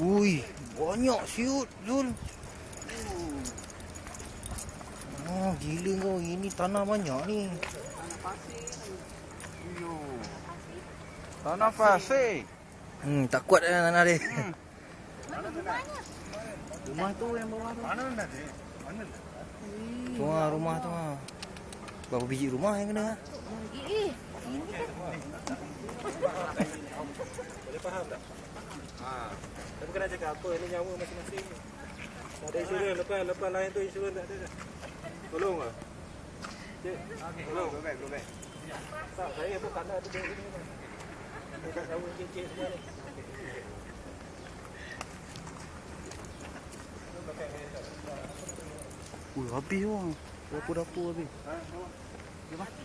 Ui, banyak siut Zul. Oh, gila kau. Ini tanah banyak ni. Tanah pasir. Hmm, tak kuat dah tanah dia. Rumah tu yang bawah tu. Mana nak dia? Mana? Tu ah, rumah tu ah. Berapa biji rumah yang kena? Eh, faham tak? Ha. Tapi kena cakap apa ni nyawa masing-masing. Tak ada insurans lepas lepas lain tu insurans tak ada dah. Tolong ah. Cik, tolong. Go back, go back. Tak, saya pun tak ada ada duit ni. Dekat sawah cik-cik semua ni. Ui, habis wah. Dapur-dapur habis. mana video rencana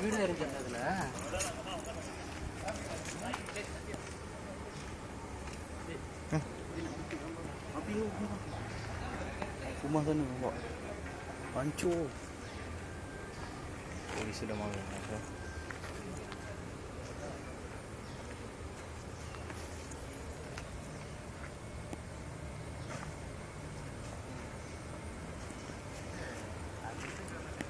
அதுல Habis wah. Rumah sana nampak. Hancur. Polis sudah marah.